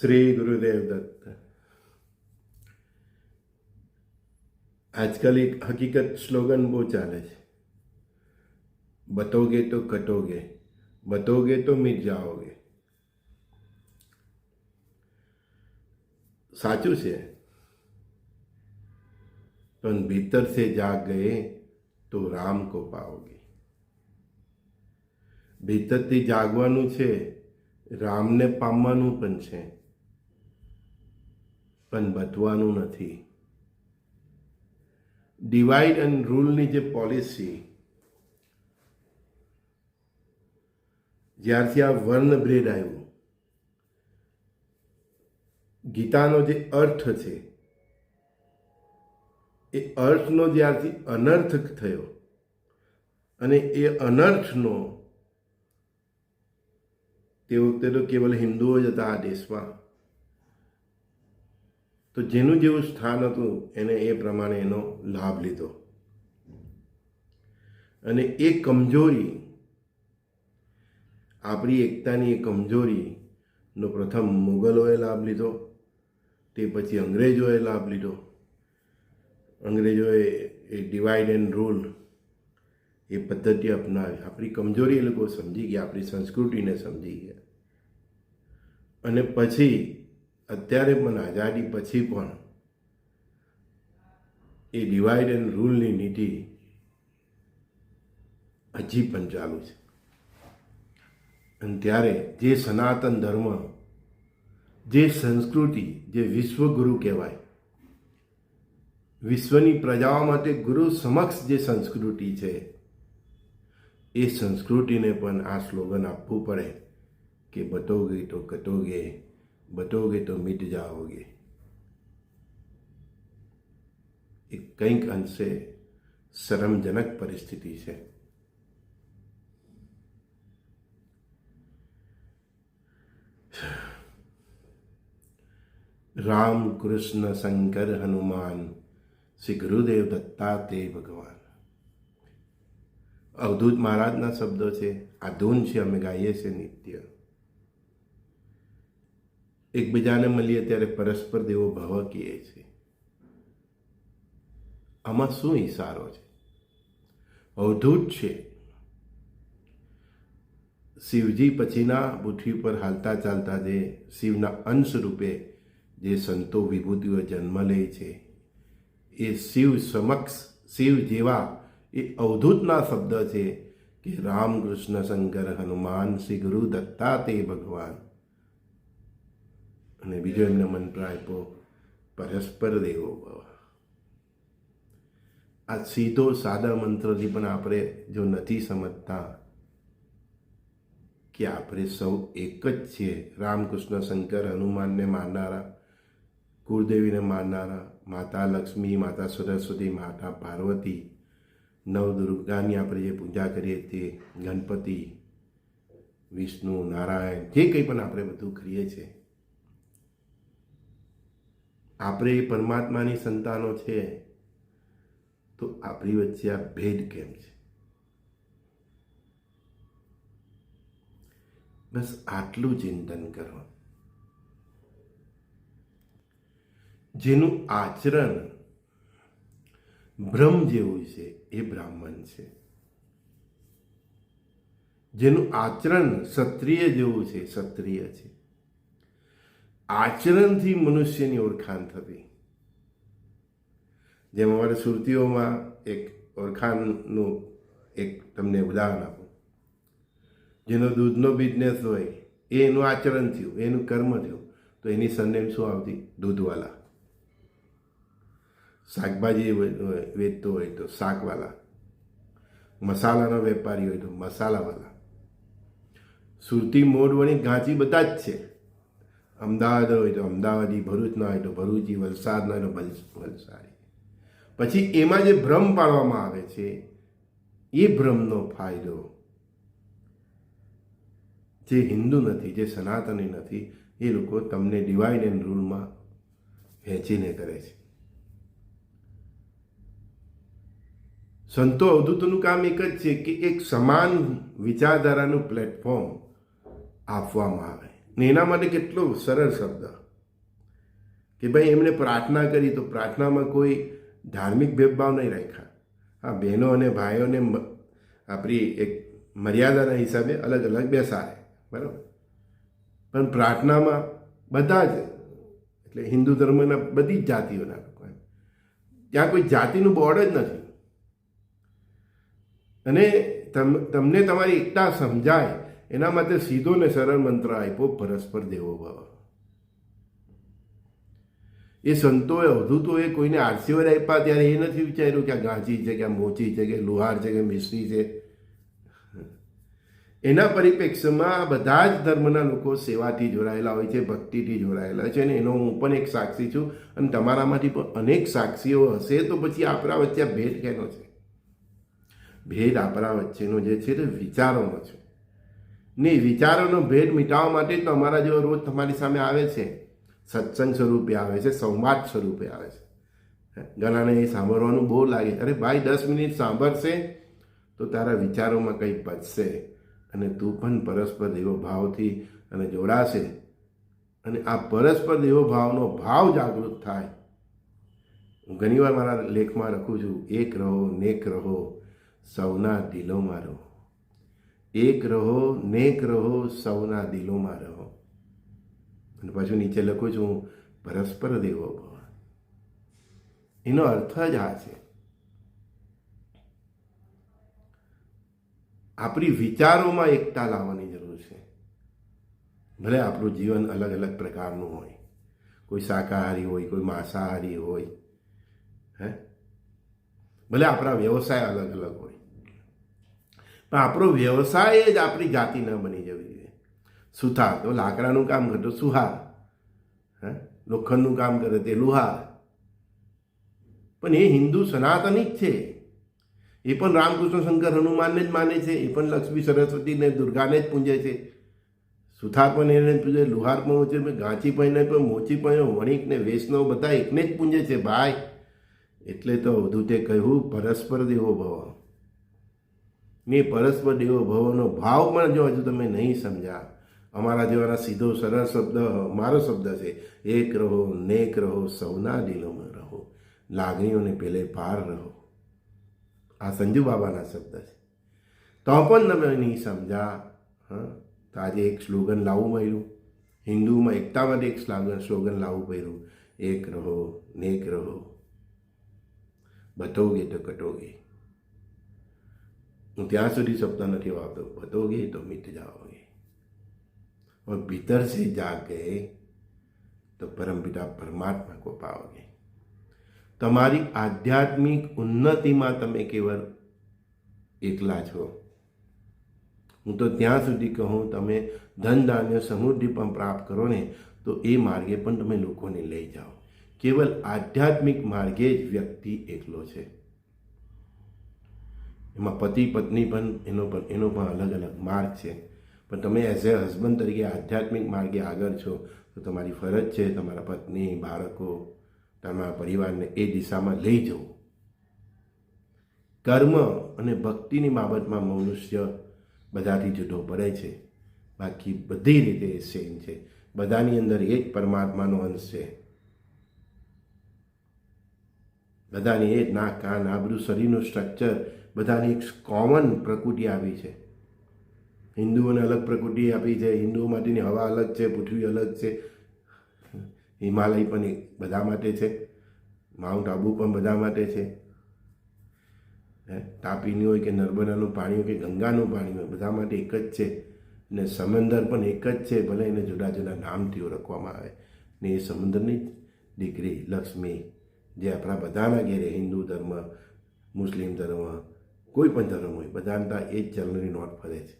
શ્રી ગુરુદેવ દત્ત આજકાલ એક હકીકત સ્લોગન બહુ ચાલે છે બતોગે તો કટોગે બતોગે તો મિટ જાઓગે સાચું છે પણ ભીતર સે જાગ ગયે તો રામ કો પાઓગે ભીતરથી જાગવાનું છે રામને પામવાનું પણ છે પણ બતવાનું નથી. ડિવાઈડ એન્ડ રૂલની જે પોલિસી જ્યારથી આ વર્ણભેદ આવ્યું, ગીતાનો જે અર્થ છે, એ અર્થનો જ્યારથી અનર્થ થયો, અને એ અનર્થનો તે વખતે તો કેવલ હિન્દુઓ જ હતા આ દેશમાં. તો જેનું જેવું સ્થાન હતું, એને એ પ્રમાણે એનો લાભ લીધો. અને એ કમજોરી, આપણી એકતાની એ કમજોરીનો પ્રથમ મુગલોએ લાભ લીધો, તે પછી અંગ્રેજોએ લાભ લીધો. અંગ્રેજોએ એ ડિવાઈડ એન્ડ રૂલ એ પદ્ધતિ અપનાવી. આપણી કમજોરી એ લોકો સમજી ગયા, આપણી સંસ્કૃતિને સમજી ગયા. અને પછી અત્યારે પણ આઝાદી પછી પણ એ ડિવાઈડ એન્ડ રૂલની નીતિ હજી પણ ચાલુ છે. અને ત્યારે જે સનાતન ધર્મ, જે સંસ્કૃતિ, જે વિશ્વગુરુ કહેવાય, વિશ્વની પ્રજાઓ માટે ગુરુ સમક્ષ જે સંસ્કૃતિ છે, એ સંસ્કૃતિને પણ આ સ્લોગન આપવું પડે કે બતોગે તો કટોગે બતોગે તો મિટ જાઓગે એ કંઈક અંશે શરમજનક પરિસ્થિતિ છે રામ કૃષ્ણ શંકર હનુમાન શ્રી ગુરુદેવ દત્તાત્રેય ભગવાન અવધૂત મહારાજના શબ્દો છે આ ધૂન છે અમે ગાઈએ છીએ નિત્ય એકબીજાને મળીએ ત્યારે પરસ્પર દેવો ભાવ કહીએ છીએ આમાં શું ઈશારો છે? અવધૂત છે. શિવજી પછીના પૃથ્વી પર હાલતા ચાલતા જે શિવના અંશ રૂપે જે સંતો વિભૂતિઓ જન્મ લે છે, એ શિવ સમક્ષ, શિવ જેવા એ અવધૂતના શબ્દ છે કે રામ કૃષ્ણ શંકર હનુમાન શ્રી ગુરુ દત્તા તે ભગવાન. અને બીજો એમને મંત્ર આપ્યો પરસ્પર દેવો ભવ. આ સીધો સાદા મંત્રથી પણ આપણે જો નથી સમજતા કે આપણે સૌ એક જ છીએ રામકૃષ્ણ, શંકર, હનુમાનને માનનારા કુળદેવીને માનનારા માતા લક્ષ્મી, માતા સરસ્વતી, માતા પાર્વતી નવદુર્ગાની આપણે જે પૂજા કરીએ તે ગણપતિ, વિષ્ણુ, નારાયણ, જે કંઈ પણ આપણે બધું કરીએ છીએ આપણે પરમાત્માની સંતાનો છે, તો આપણી વચ્ચે આ ભેદ કેમ છે? બસ આટલું ચિંતન કરો. જેનું આચરણ બ્રહ્મ જેવું છે, એ બ્રાહ્મણ છે. જેનું આચરણ ક્ષત્રિય જેવું છે, ક્ષત્રિય છે. આચરણથી મનુષ્યની ઓળખાણ થતી. જેમ અમારે સુરતીઓમાં એક ઓળખાણનું એક તમને ઉદાહરણ આપું. જેનો દૂધનો બિઝનેસ હોય, એ એનું આચરણ થયું, એનું કર્મ થયું, તો એની સરનેમ શું આવતી? દૂધવાલા. શાકભાજી વેચતો હોય તો શાકવાલા. મસાલાનો વેપારી હોય તો મસાલાવાલા. સુરતી મોડવણી ઘાંચી બધા જ છે. અમદાવાદ હોય તો અમદાવાદી ભરૂચના હોય તો ભરૂચી વલસાડના હોય તો વલસાડી. પછી એમાં જે ભ્રમ પાડવામાં આવે છે, એ ભ્રમનો ફાયદો જે હિન્દુ નથી, જે સનાતની નથી, એ લોકો તમને ડિવાઈડ એન્ડ રૂલમાં વહેંચીને કરે છે. સંતો અવધૂતનું કામ એક જ છે કે એક સમાન વિચારધારાનું પ્લેટફોર્મ આપવામાં આવે. ને એના માટે કેટલો સરળ શબ્દ. કે ભાઈ એમણે પ્રાર્થના કરી તો પ્રાર્થનામાં કોઈ ધાર્મિક ભેદભાવ નહીં રાખ્યા. હા બહેનો અને ભાઈઓને આપણી એક મર્યાદાના હિસાબે અલગ અલગ બેસાડે. બરાબર? પણ પ્રાર્થનામાં બધા જ, એટલે હિન્દુ ધર્મના બધી જ જાતિઓના લોકો ત્યાં કોઈ જાતિનું બોર્ડ જ નથી. અને તમ, તમને તમારી એકતા સમજાય. એના માટે સીધો ને સરળ મંત્ર આપ્યો, પરસ્પર દેવો ભાવ. એ સંતોએ અવધૂતોએ કોઈને આરસીઓ આપ્યા ત્યારે એ નથી વિચાર્યું કે આ ગાંચી છે, કે આ મોચી છે, કે લુહાર છે, કે મિસ્ત્રી છે. એના પરિપ્રેક્ષ્યમાં બધા જ ધર્મના લોકો સેવાથી જોડાયેલા હોય છે, ભક્તિથી જોડાયેલા છે અને એનો હું પણ એક સાક્ષી છું અને તમારામાંથી પણ અનેક સાક્ષીઓ હશે તો પછી આપણા વચ્ચે ભેદ કેનો છે? ભેદ આપણા વચ્ચેનો જે છે તે વિચારોનો છે. ને વિચારોનો ભેદ મિટાવવા માટે તો અમારા જેવો રોજ તમારી સામે આવે છે. સત્સંગ સ્વરૂપે આવે છે, સંવાદ સ્વરૂપે આવે છે. ઘણાને એ સાંભળવાનું બહુ લાગે અરે ભાઈ, દસ મિનિટ સાંભળશે તો તારા વિચારોમાં કંઈ પચશે અને તું પણ પરસ્પર દેવો ભાવથી અને જોડાશે અને આ પરસ્પર દેવો ભાવનો ભાવ જાગૃત થાય. હું ઘણીવાર મારા લેખમાં લખું છું, એક રહો, નેક રહો, સૌના દિલોમાં રહો. એક રહો, નેક રહો, સૌના દિલોમાં રહો. અને પાછું નીચે લખું છું, પરસ્પર દેવો ભવ. એનો અર્થ જ આ છે. આપણી વિચારોમાં એકતા લાવવાની જરૂર છે. ભલે આપણું જીવન અલગ અલગ પ્રકારનું હોય. કોઈ શાકાહારી હોય, કોઈ માંસાહારી હોય. હે? ભલે આપણા વ્યવસાય અલગ અલગ હોય. પણ આપણો વ્યવસાય જ આપણી જાતિ ન બની જવી જોઈએ. સુથાર, તો લાકડાનું કામ કરતો સુહાર. હે? લોખંડનું કામ કરે તે લુહાર. પણ એ હિન્દુ સનાતની જ છે. એ પણ રામકૃષ્ણ શંકર હનુમાનને જ માને છે. એ પણ લક્ષ્મી સરસ્વતીને, દુર્ગાને જ પૂજે છે. સુથાર પણ એને પૂજે, લુહાર પણ પૂજે ગાંચી પણ પણ મોચી પણ વણિક ને વૈષ્ણવ બધા એકને જ પૂજે છે. ભાઈ, એટલે તો અવધૂતે કહ્યું, પરસ્પર દેવો ભવ. ને પરસ્પર દેવો ભવનો ભાવ પણ જો હજુ તમે નહીં સમજ્યા, અમારા જેવાના સીધો સરળ શબ્દ, મારો શબ્દ છે, એક રહો, નેક રહો, સૌના દિલોમાં રહો, લાગણીઓને પેલે પાર રહો. આ સંજુ બાબાના શબ્દ છે. તો પણ તમે નહીં સમજા હા? તો આજે એક સ્લોગન લાવવું મળ્યું. હિન્દુમાં એકતા માટે એક સ્લોગન સ્લોગન લાવવું પડ્યું. એક રહો, નેક રહો બતોગે તો કટોગે. હું ત્યાં સુધી શબ્દ નથી વાપરતો બતોગે તો મિટ જાઓગે और भीतर से जाग गए तो परम पिता परमात्मा को पाओगे તમારી આધ્યાત્મિક ઉન્નતિમાં તમે કેવળ એકલા છો હું તો ત્યાં સુધી કહું તમે ધન ધાન્ય સમૃદ્ધિ પણ પ્રાપ્ત કરો ને તો એ માર્ગે પણ તમે લોકોને લઈ જાઓ કેવલ આધ્યાત્મિક માર્ગે જ વ્યક્તિ એકલો છે એમાં પતિ, પત્ની પણ એનો પણ એનો પણ અલગ અલગ માર્ગ છે. પણ તમે એઝ એ હસબન્ડ તરીકે આધ્યાત્મિક માર્ગે આગળ છો, તો તમારી ફરજ છે તમારા પત્ની, બાળકો, તમારા પરિવારને એ દિશામાં લઈ જવું. કર્મ અને ભક્તિની બાબતમાં મનુષ્ય બધાથી જુદો પડે છે. બાકી બધી રીતે સેમ છે. બધાની અંદર એક પરમાત્માનો અંશ છે. બધાની એ જ નાક કાન આબરું શરીરનું સ્ટ્રક્ચર બધાની એક કોમન પ્રકૃતિ આવી છે. હિન્દુઓને અલગ પ્રકૃતિ આપી છે, હિન્દુઓ માટેની હવા અલગ છે, પૃથ્વી અલગ છે. હિમાલય પણ બધા માટે છે, માઉન્ટ આબુ પણ બધા માટે છે. તાપીની હોય કે નર્મદાનું પાણી હોય કે ગંગાનું પાણી હોય, બધા માટે એક જ છે. ને સમંદર પણ એક જ છે, ભલે એને જુદા જુદા નામથી ઓળખવામાં આવે. ને એ સમુદ્રની જ દીકરી લક્ષ્મી, જે આપણા બધાના ઘેરે હિન્દુ ધર્મ, મુસ્લિમ ધર્મ કોઈ પણ ધર્મ હોય બધાના એ જ ચલણી નોટ ફરે છે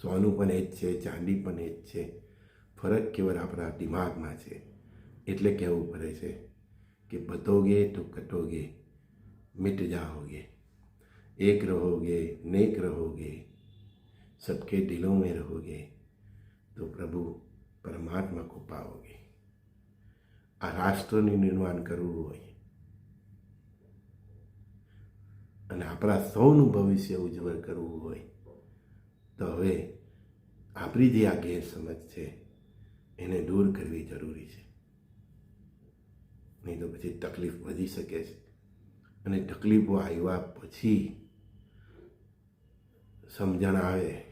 સોનું પણ એ જ છે ચાંદી પણ એ જ છે ફરક કેવળ આપણા દિમાગમાં છે એટલે કહેવું પડે છે કે બતોગે તો કટોગે मिट जाओगे एक रहोगे नेक रहोगे सबके दिलों में रहोगे तो प्रभु પરમાત્મા को पाओगे આ રાષ્ટ્રનું નિર્માણ કરવું હોય અને આપણા સૌનું ભવિષ્ય ઉજ્જવળ કરવું હોય, તો હવે આપણી જે આ ગેરસમજ છે, એને દૂર કરવી જરૂરી છે. નહીં તો પછી તકલીફ વધી શકે છે. અને તકલીફો આવ્યા પછી સમજણ આવે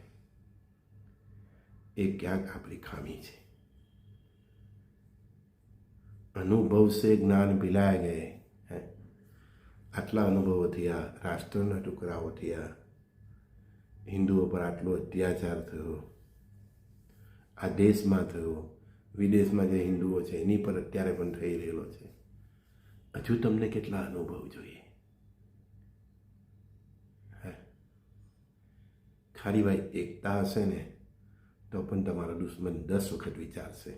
એ ક્યાંક આપણી ખામી છે. અનુભવ સે જ્ઞાન ભિલાય ગયે આટલા અનુભવો થયા રાષ્ટ્રના ટુકડાઓ થયા હિન્દુઓ પર આટલો અત્યાચાર થયો. આ દેશમાં થયો. વિદેશમાં જે હિન્દુઓ છે, એની પર અત્યારે પણ થઈ રહેલો છે. હજુ તમને કેટલા અનુભવ જોઈએ? ખાલી ભાઈ એકતા હશે ને, તો પણ તમારો દુશ્મન દસ વખત વિચારશે.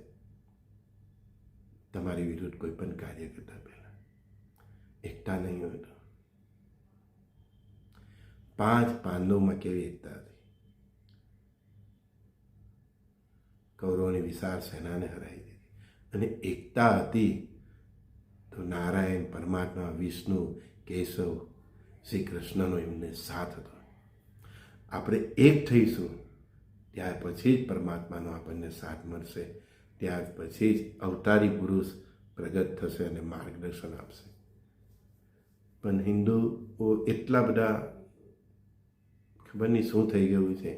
તમારી વિરુદ્ધ કોઈ પણ કાર્ય કરતા પહેલા. એકતા નહીં હોય તો. પાંચ પાંડવમાં કેવી એકતા હતી? કૌરવની વિશાળ સેનાને હરાવી દીધી. અને એકતા હતી તો નારાયણ, પરમાત્મા, વિષ્ણુ, કેશવ શ્રી કૃષ્ણનો એમને સાથ હતો. આપણે એક થઈશું, ત્યાર પછી જ પરમાત્માનો આપણને સાથ મળશે. ત્યાર પછી જ અવતારી પુરુષ પ્રગટ થશે અને માર્ગદર્શન આપશે. પણ હિન્દુઓ એટલા બધા ખબર નહીં શું થઈ ગયું છે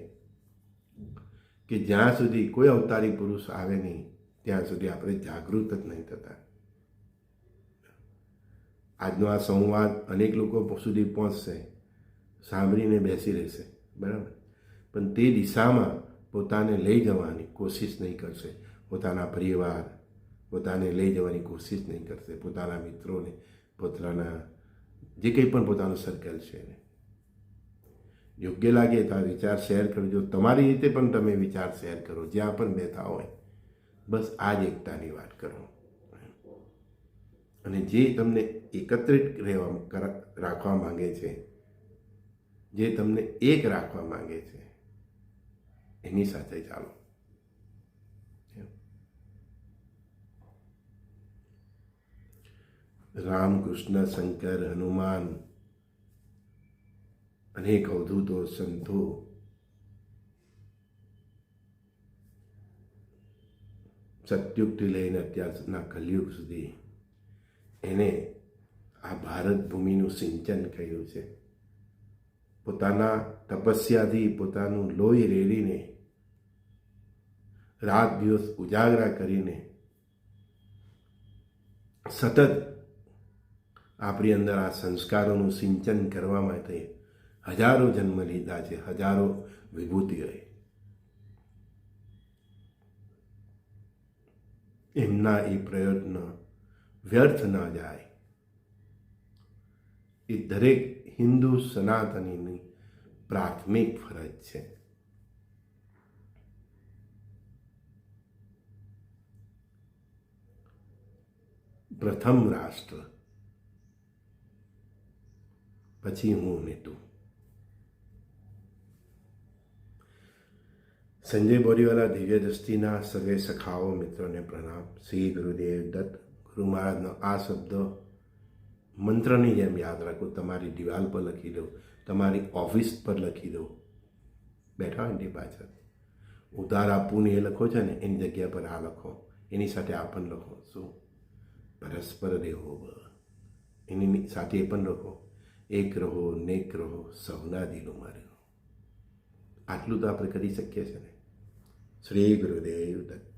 કે જ્યાં સુધી કોઈ અવતારી પુરુષ આવે નહીં, ત્યાં સુધી આપણે જાગૃત જ નહીં થતા. આજનો આ સંવાદ અનેક લોકો સુધી પહોંચશે, સાંભળીને બેસી રહેશે, બરાબર? પણ તે દિશામાં પોતાને લઈ જવાની કોશિશ નહીં કરશે. પોતાના પરિવાર પોતાને લઈ જવાની કોશિશ નહીં કરશે. પોતાના મિત્રોને, પોતાના જે કંઈ પણ પોતાનું સર્કલ છે એને. યોગ્ય લાગે તો આ વિચાર શેર કરજો. તમારી રીતે પણ તમે વિચાર શેર કરો. જ્યાં પણ બેઠા હોય, બસ આ જ એકતાની વાત કરો. અને જે તમને એકત્રિત રહેવા રાખવા માંગે છે, જે તમને એક રાખવા માંગે છે, એની સાથે ચાલો. રામ કૃષ્ણ શંકર હનુમાન, અનેક અવધૂતો સંતો. સત્યુગથી લઈને અત્યારના કલયુગ સુધી એને આ ભારત ભૂમિનું સિંચન કર્યું છે. પોતાના તપસ્યાથી પોતાનું લોહી રેડીને રાત દિવસ ઉજાગરા કરીને સતત આપણી અંદર આ સંસ્કારોનું સિંચન કરવા માટે હજારો જન્મ લીધા છે, હજારો વિભૂતિઓએ એમના એ પ્રયત્ન વ્યર્થ ન જાય. એ દરેક હિન્દુ સનાતનીની પ્રાથમિક ફરજ છે. પ્રથમ રાષ્ટ્ર પછી હું ને સંજય બોરીવાલા દિવ્ય દ્રષ્ટિના સગે સખાઓ મિત્રોને પ્રણામ. શ્રી ગુરુદેવ દત્ત, ગુરુ મહારાજનો આ શબ્દ મંત્રની જેમ યાદ રાખો. તમારી દિવાલ પર લખી દો, તમારી ઓફિસ પર લખી દો. બેઠા હોય ને પાછળ. ઉધાર આપવું એ લખો છે ને, એની જગ્યા પર આ લખો. એની સાથે આ પણ લખો. શું? પરસ્પર દેહો ભવ. એની સાથે એ પણ લખો. એક રહો, નેક રહો સૌના દિલોમાં રહો આટલું તો આપણે કરી શકીએ છીએ ને? શ્રી ગુરુદેવ દત્ત